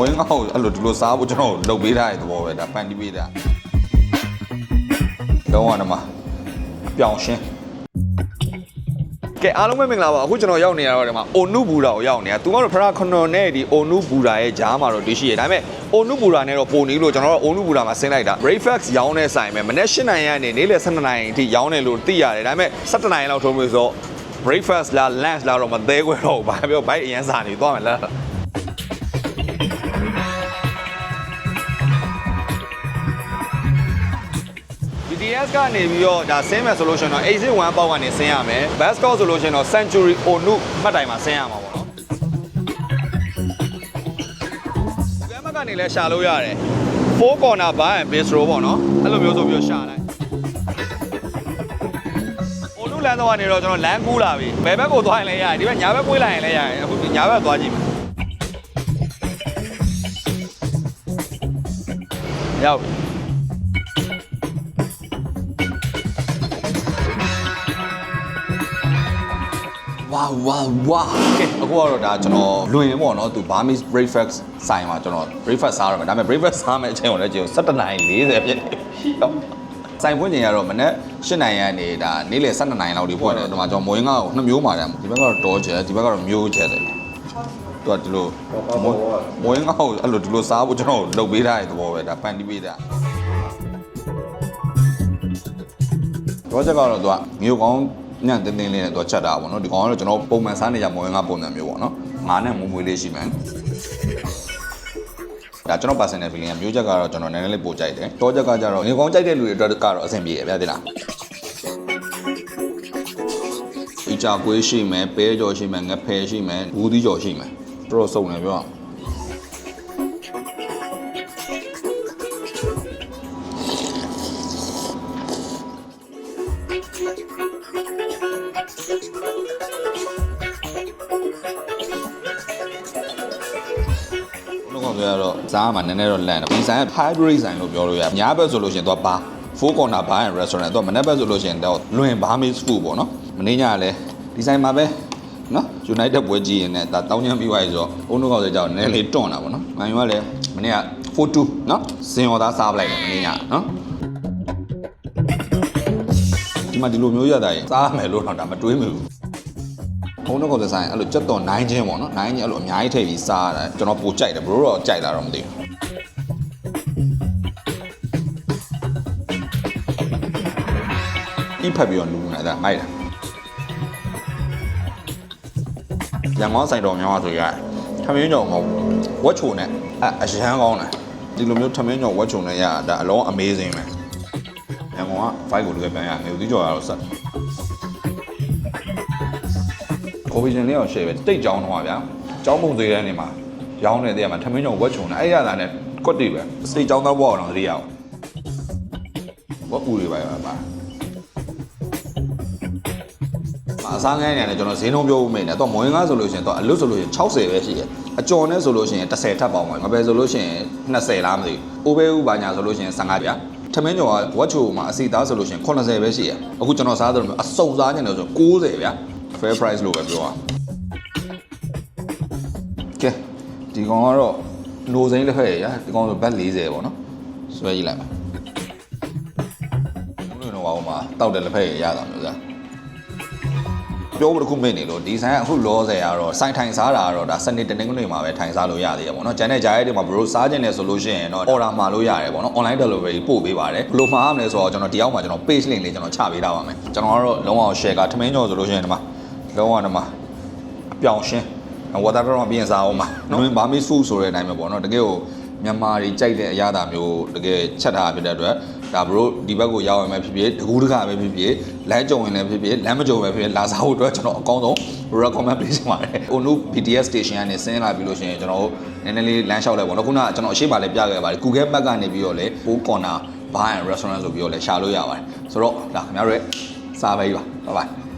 ဝင်းကောက်အဲ့လိုဒီလိုစားဖို့ကျွန်တော်လုပ်ပေးထားတဲ့သဘောပဲဒါပန်တီးပေးတာတော့ဝါနမအပြောင်ရှင်းကဲအားလုံးပဲမင်္ဂလာပါအခုကျွန်တော်ရောက်နေရတော့ဒီမှာအိုနုဘူရာကိုရောက်နေတာသူကတော့ဖရာခနော်နဲ့ဒီအိုနုဘူရာရဲ့ဂျားမှာတော့တရှိရဒါပေမဲ့အိုနုဘူရာနဲ့တော့ပုံနေလို့ကျွန်တော်တို့အိုနုဘူရာမှာဆင်းလိုက်တာ breakfast ရောင်းတဲ့ဆိုင်ပဲမနေ့၈နိုင်ရနေနေ့လယ်12နိုင်အထိရောင်းတယ်လို့သိရတယ်ဒါပေမဲ့17နိုင်လောက်ထုံးလို့ဆို breakfast လား lunch လားတော့မသေးခွဲတော့ဘူးဘာပြောဘိုက်အရန်စာနေသွားမယ်လား BTS ကနေပြီးတော့ဒါဆင်းမယ်ဆိုလို့ရှိရင်တော့ exit 1ပေါက်ကနေဆင်းရမယ် bus call ဆိုလို့ရှိရင်တော့ Century Onu မှတ်တိုင်မှာဆင်းရမှာပေါ့နော်ကဲမကနေလည်းရှာလို့ရတယ်4 corner bar and bistro ပေါ့နော်အဲ့လိုမျိုးဆိုပြီးတော့ရှာလိုက် Onu လမ်းတော့ကနေတော့ကျွန်တော်လမ်းကူးလာပြီဘယ်ဘက်ကိုသွားရင်လည်းရတယ်ဒီဘက်ညာဘက်ကွေးလိုက်ရင်လည်းရတယ်အခုညာဘက်သွားကြည့်မယ်ရောက်ပြီ ဝါဝါဝါကဲအခုကတော့ဒါကျွန်တော်လွင်ပေါ့နော်သူ Burmese breakfast ဆိုင်မှာကျွန်တော် breakfast စားရမယ်ဒါပေမဲ့ breakfast စားမယ့်အချိန်ကိုလည်းကျွန်တော်17နာရီ40ဖြစ်နေပြီတော့ဆိုင်ဖွင့်ချိန်ကတော့မနေ့8နိုင်ရနေဒါနေ့လယ်12နိုင်လောက်ဒီဖွင့်တယ်ဒီမှာကျွန်တော်မွေးငါ့ကိုနှစ်မျိုးမှာတယ်ဒီဘက်ကတော့တောကျဲဒီဘက်ကတော့မျိုးကျဲတယ်သူကဒီလိုမွေးငါ့ကိုအဲ့လိုဒီလိုစားဖို့ကျွန်တော်လုပ်ပေးထားတဲ့သဘောပဲဒါပန်တီးပေးတာတော့ချက်ကတော့သူကမျိုးကောင်း ညံ့တင်းတင်းလေးနဲ့သူချက်တာပေါ့နော်ဒီကောင်ကတော့ကျွန်တော်ပုံမှန်စားနေကြမွေးငါပုံစံမျိုးပေါ့နော်ငါနဲ့မွေးမွေးလေးရှိမယ်ဒါကျွန်တော် personal feeling ကမျိုးချက်ကတော့ကျွန်တော်နည်းနည်းလေးပိုကြိုက်တယ်တောချက်ကကျတော့ငေကောင်းကြိုက်တဲ့လူတွေအတွက်ကတော့အဆင်ပြေရဗျာတိလားအကြကွေးရှိမယ်ပဲကြော်ရှိမယ်ငဖယ်ရှိမယ်ဘူးသီးကြော်ရှိမယ်တော်တော်စုံတယ်ပြောအောင် လို့ခေါ်ရတော့စားမှာနည်းနည်းတော့လန့်တယ်ဒီဆိုင်က hybrid ဆိုင်လို့ပြောလို့ရညာဘက်ဆိုလို့ရှိရင်တော့ဘာ four corner bar and restaurant တော့မနေ့ဘက်ဆိုလို့ရှိရင်တော့လွင် Burmese food ပေါ့နော်မနေ့ညကလည်းဒီဆိုင်မှာပဲနော် United ပွဲကြီးရင်လည်းဒါတောင်းချမ်းပြီးသွားပြီဆိုတော့အုံးတို့ကောင်စကြောင်နည်းနည်းလေးတွန့်တာပေါ့နော်ငါယူကလည်းမနေ့က42နော်စင်ရောသားစားပလိုက်တယ်မနေ့ညနော်ဒီ မှာဒီလိုမျိုးရတာရင်စားမယ်လို့တော့ဒါမတွေးမိဘူးဘုံတော့ကောင်ဆိုင်အဲ့လိုကြက်တော်9ချင်းပေါ့နော်9ချင်းအဲ့လိုအများကြီးထည့်ပြီးစားရတာကျွန်တော်ပိုကြိုက်တယ်ဘရိုတော့ကြိုက်တာတော့မသိဘူးအင်းဖက်ပြီးတော့လူနေတာမိုက်တာရန်ကုန်ဆိုင်တော်များဆိုရထမင်းကြောင်ကောဝက်ချိုနဲ့အအရန်ကောင်းတယ်ဒီလိုမျိုးထမင်းကြောင်ဝက်ချိုနဲ့ရတာဒါအလုံး amazing ပဲရ န်ကုန်က5ကိုတကယ်ပြန်ရမယ်ဒီကြော်ရတော့ဆက်ကိုဗီဂျင်လေးအောင်ရှယ်ပဲတိတ်ကြောင်းတော့ဗျာကြောင်းပုံသေးတဲ့နေမှာရောင်းနေတဲ့နေရာမှာထမင်းကြောင်ဝက်ချုံနေအဲ့ရတာနဲ့ကွက်တွေပဲစိတ်ကြောင်းတော့ဘောအောင်တော့တတိယအောင်ဝက်ပူတွေပါပါပါအစားငန်းနေတယ်ကျွန်တော်ဈေးနှုန်းပြောဦးမိနေတော့မွေးငါဆိုလို့ရှိရင်တော့အလွတ်ဆိုလို့ရှိရင်60ပဲရှိတယ်အကျော်နဲ့ဆိုလို့ရှိရင်10ထပ်ပေါင်းပါငပဲဆိုလို့ရှိရင်20လားမသိဘူးအိုးဘဲဦးဘာညာဆိုလို့ရှိရင်15ဗျာ ထမင်းကျော်ကဝက်ချိုမှာအစီသားဆိုလို့ရှိရင်80ပဲရှိရအခုကျွန်တော်စားတယ်အစုံစားနေတယ်ဆို60ဗျာ fair price လို့ပဲပြောတာကဲဒီကောင်ကတော့နိုစိမ့်တစ်ဖက်ရရဒီကောင်ဆိုဘတ်40ပေါ့နော်ဆွဲကြည့်လိုက်ပါဘုလို့တော့ဟောမှာတောက်တဲ့လက်ဖက်ရရတာမျိုးစား ပြောဖို့တစ်ခုမင်းနေလို့ဒီဆိုင်ကအခုလောဆယ်ကတော့စိုင်ထိုင်စားတာကတော့ဒါစနေတနင်္ဂနွေမှာပဲထိုင်စားလို့ရသေးတယ်ပေါ့နော်ကျန်တဲ့ဂျာရဲတွေမှာဘရိုစားခြင်းနဲ့ဆိုလို့ရှိရင်တော့ order မှာလို့ရတယ်ပေါ့နော် online delivery ပို့ပေးပါတယ်ဘယ်လိုမှာရမလဲဆိုတော့ကျွန်တော်ဒီအောက်မှာကျွန်တော် page link လေးကျွန်တော်ချပေးထားပါမယ်ကျွန်တော်ကတော့လုံးဝ share ကထမင်းကြော်ဆိုလို့ရှိရင်ဒီမှာလုံးဝဒီမှာအပြောင်ရှင်းဝါတာတော့ပြင်စားအောင်ပါနော်ဘာမီဆူဆိုတဲ့အတိုင်းပဲပေါ့နော်တကယ်ကို မြန်မာတွေကြိုက်တဲ့အရာသာမျိုးတကယ်ချက်ထားဖြစ်တဲ့အတွက်ဒါဘရိုဒီဘက်ကိုရောက်ရင်ပဲဖြစ်ဖြစ်တကူးတကပဲဖြစ်ဖြစ်လမ်းကြုံရင်လည်းဖြစ်ဖြစ်လမ်းမကြုံပဲဖြစ်ဖြစ်လာစားဖို့အတွက်ကျွန်တော်အကောင်းဆုံး recommend ပေးချင်ပါတယ်။ ONU BTS station ကနေဆင်းလာပြီလို့ရှိရင်ကျွန်တော်တို့နည်းနည်းလေးလမ်းလျှောက်လိုက်ပေါ့နော်ခုနကကျွန်တော်အရှိမလည်းပြခဲ့ပါတယ် Google Map ကနေပြီးတော့လေ4 corner bar and restaurant ဆိုပြီးတော့လည်းရှာလို့ရပါတယ်။ဆိုတော့ဒါခင်ဗျားတို့ရဲ့စားပဲကြီးပါ။ Bye bye